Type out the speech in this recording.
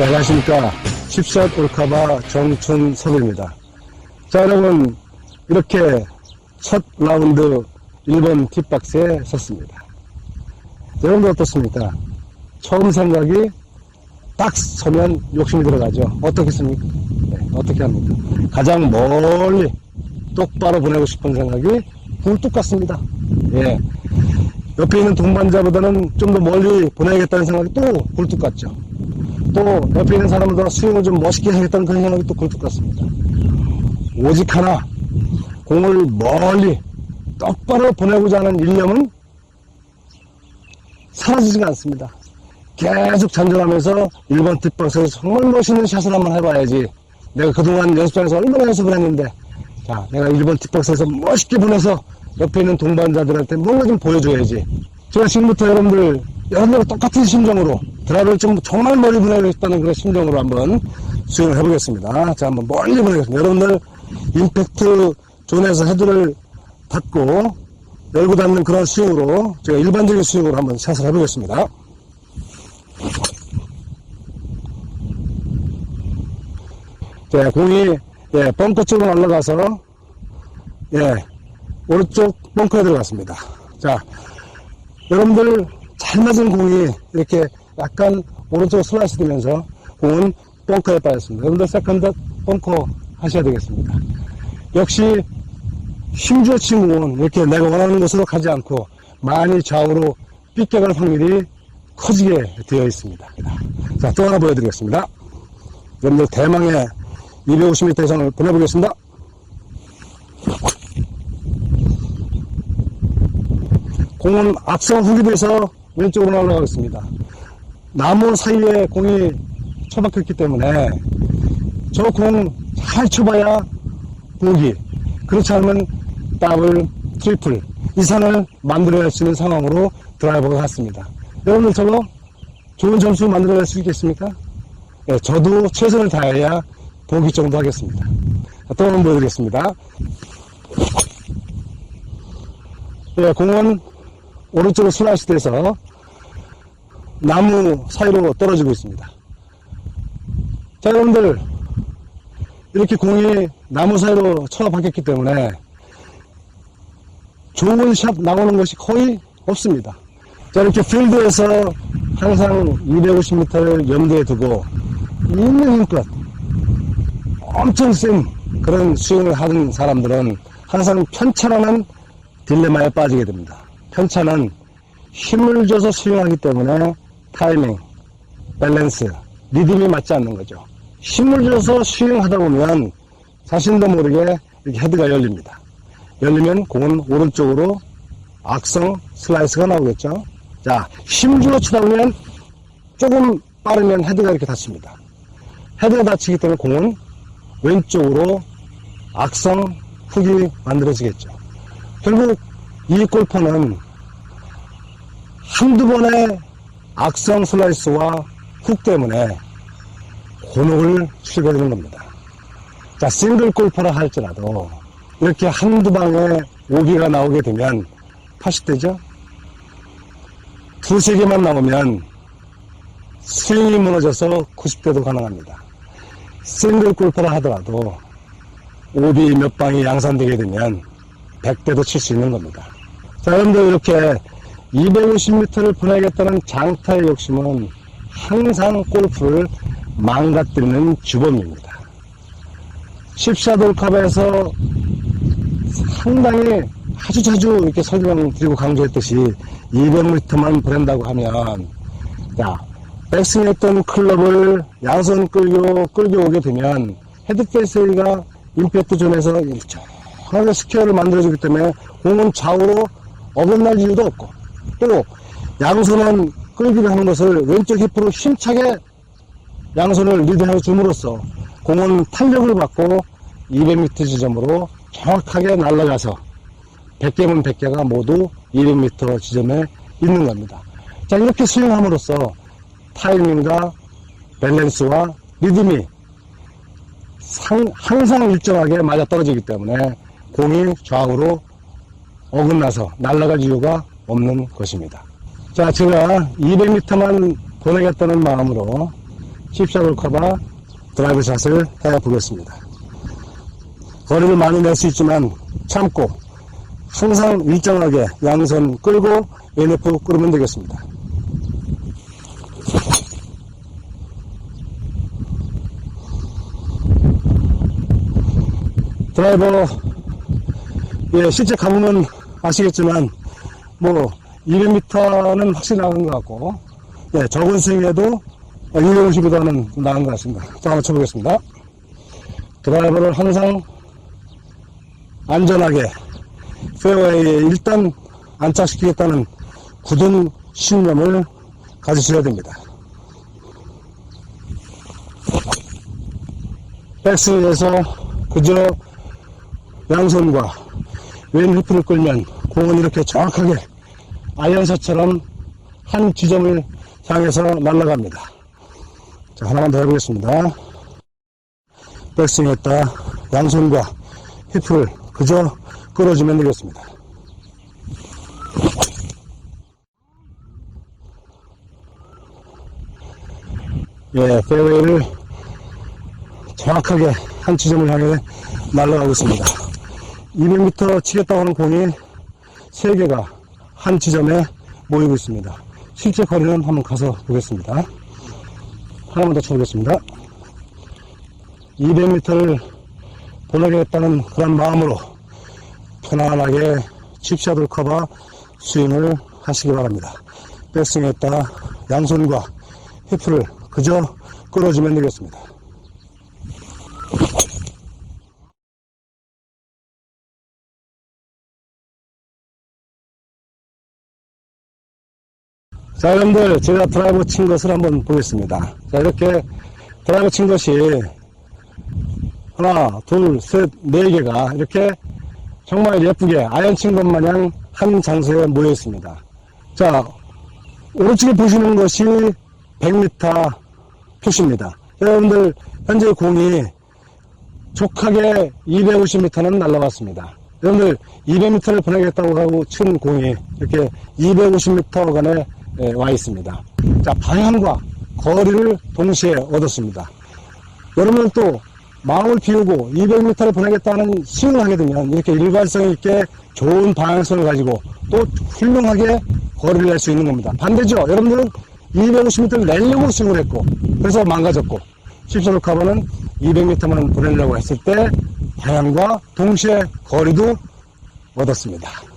자, 안녕하십니까. 칩샷 올카바 정춘섭입니다. 자, 여러분, 이렇게 첫 라운드 1번 팁박스에 섰습니다. 여러분들 어떻습니까? 처음 생각이 딱 서면 욕심이 들어가죠. 어떻겠습니까? 네, 어떻게 합니까? 가장 멀리 똑바로 보내고 싶은 생각이 굴뚝 같습니다. 예. 옆에 있는 동반자보다는 좀 더 멀리 보내야겠다는 생각이 또 굴뚝 같죠. 또 옆에 있는 사람보다 스윙을 좀 멋있게 하겠다는 그런 생각이 또 굴뚝 같습니다. 오직 하나 공을 멀리 똑바로 보내고자 하는 일념은 사라지지가 않습니다. 계속 잔전하면서 1번 뒷박스에서 정말 멋있는 샷을 한번 해봐야지. 내가 그동안 연습장에서 얼마나 연습을 했는데, 자, 내가 1번 뒷박스에서 멋있게 보내서 옆에 있는 동반자들한테 뭔가 좀 보여줘야지. 제가 지금부터 여러분들, 여러분들과 똑같은 심정으로 드라이브를 좀 정말 멀리 보내겠다는 그런 심정으로 한번 수행을 해보겠습니다. 자, 한번 멀리 보내겠습니다. 여러분들, 임팩트 존에서 헤드를 닫고 열고 닫는 그런 스윙으로 제가 일반적인 스윙으로 한번 샷을 해보겠습니다. 자, 공이 예, 벙커 쪽으로 올라가서 예, 오른쪽 벙커에 들어갔습니다. 자, 여러분들 잘 맞은 공이 이렇게 약간 오른쪽으로 슬라이스 되면서 공은 벙커에 빠졌습니다. 여러분들 세컨드 벙커 하셔야 되겠습니다. 역시 힘주어 치면 이렇게 내가 원하는 곳으로 가지 않고 많이 좌우로 삐껴갈 확률이 커지게 되어 있습니다. 자, 또 하나 보여드리겠습니다. 여러분들 대망의 250m 이상을 보내보겠습니다. 공은 앞선 훅이 돼서 왼쪽으로 올라가겠습니다. 나무 사이에 공이 처박혔기 때문에 저 공 잘 쳐봐야 보기. 그렇지 않으면 더블, 트리플 이상을 만들어낼 수 있는 상황으로 드라이버가 갔습니다. 여러분들 저거 좋은 점수 만들어낼 수 있겠습니까? 예, 저도 최선을 다해야 보기 정도 하겠습니다. 또 한번 보여드리겠습니다. 예, 공은 오른쪽으로 돼서 나무 사이로 떨어지고 있습니다. 자, 여러분들, 이렇게 공이 나무 사이로 쳐박혔기 때문에 좋은 샷 나오는 것이 거의 없습니다. 자, 이렇게 필드에서 항상 250m를 염두에 두고 있는 힘껏 엄청 센 그런 스윙을 하는 사람들은 항상 편차라는 딜레마에 빠지게 됩니다. 편차는 힘을 줘서 스윙하기 때문에 타이밍, 밸런스, 리듬이 맞지 않는 거죠. 힘을 줘서 스윙하다 보면 자신도 모르게 이렇게 헤드가 열립니다. 열리면 공은 오른쪽으로 악성 슬라이스가 나오겠죠. 자, 힘주어 치다 보면 조금 빠르면 헤드가 이렇게 닫힙니다. 헤드가 닫히기 때문에 공은 왼쪽으로 악성 훅이 만들어지겠죠. 결국 이 골퍼는 한두 번의 악성 슬라이스와 훅 때문에 곤혹을 되는 겁니다. 자, 싱글 골퍼라 할지라도 이렇게 한두 방에 오기가 나오게 되면 80대죠? 두세 개만 나오면 스윙이 무너져서 90대도 가능합니다. 싱글 골퍼라 하더라도 오비 몇 방이 양산되게 되면 100대도 칠 수 있는 겁니다. 자, 여러분들 이렇게 250m를 보내겠다는 장타의 욕심은 항상 골프를 망가뜨리는 주범입니다. 10샷올컵에서 상당히 아주 자주 이렇게 설명드리고 강조했듯이 200m만 보낸다고 하면, 야, 백스윙했던 클럽을 양손 끌고, 끌고 오게 되면 헤드페이스가 임팩트 존에서 일정하게 스퀘어를 만들어주기 때문에 공은 좌우로 어긋날 이유도 없고, 또 양손은 끌기를 하는 것을 왼쪽 힙으로 힘차게 양손을 리드해 줌으로써 공은 탄력을 받고 200m 지점으로 정확하게 날아가서 100개면 100개가 모두 200m 지점에 있는 겁니다. 자, 이렇게 스윙함으로써 타이밍과 밸런스와 리듬이 상, 항상 일정하게 맞아 떨어지기 때문에 공이 좌우로 어긋나서 날아갈 이유가 없는 것입니다. 자, 제가 200m만 보내겠다는 마음으로 칩샷을 커버 드라이브 샷을 해 보겠습니다. 거리를 많이 낼 수 있지만 참고 항상 일정하게 양손 끌고 NF 끌으면 되겠습니다. 드라이버 예, 실제 가보면 아시겠지만 뭐 200m는 확실히 나간 것 같고 예, 적은 스윙에도 250보다는 나은 것 같습니다. 자, 한번 쳐보겠습니다. 드라이버를 항상 안전하게 페어웨이에 일단 안착시키겠다는 굳은 신념을 가지셔야 됩니다. 백스윙에서 그저 양손과 왼 히프를 끌면 공은 이렇게 정확하게 아이언샷처럼 한 지점을 향해서 날아갑니다. 자, 하나만 더 해보겠습니다. 백스윙 했다. 양손과 히프를 그저 끌어주면 되겠습니다. 예, 페어웨이를 정확하게 한 지점을 향해 날아가고 있습니다. 200m 치겠다고 하는 공이 3개가 한 지점에 모이고 있습니다. 실제 거리는 한번 가서 보겠습니다. 하나만 더 쳐보겠습니다. 200m를 보내겠다는 그런 마음으로 편안하게 칩샷을 커버 스윙을 하시기 바랍니다. 백스윙했다 양손과 히프를 그저 끌어주면 되겠습니다. 자, 여러분들, 제가 드라이브 친 것을 한번 보겠습니다. 자, 이렇게 드라이브 친 것이 하나, 둘, 셋, 네 개가 이렇게 정말 예쁘게 아연 친 것 마냥 한 장소에 모여 있습니다. 자, 오른쪽에 보시는 것이 100m 표시입니다. 여러분들, 현재 공이 족하게 250m는 날라왔습니다. 여러분들, 200m를 보내겠다고 하고 친 공이 이렇게 250m간 에와 있습니다. 자, 방향과 거리를 동시에 얻었습니다. 여러분 또 마음을 비우고 200m를 보내겠다는 스윙을 하게 되면 이렇게 일관성 있게 좋은 방향성을 가지고 또 훌륭하게 거리를 낼 수 있는 겁니다. 반대죠. 여러분들은 250m를 내려고 스윙을 했고 그래서 망가졌고 십소로 카버는 200m만 보내려고 했을 때 방향과 동시에 거리도 얻었습니다.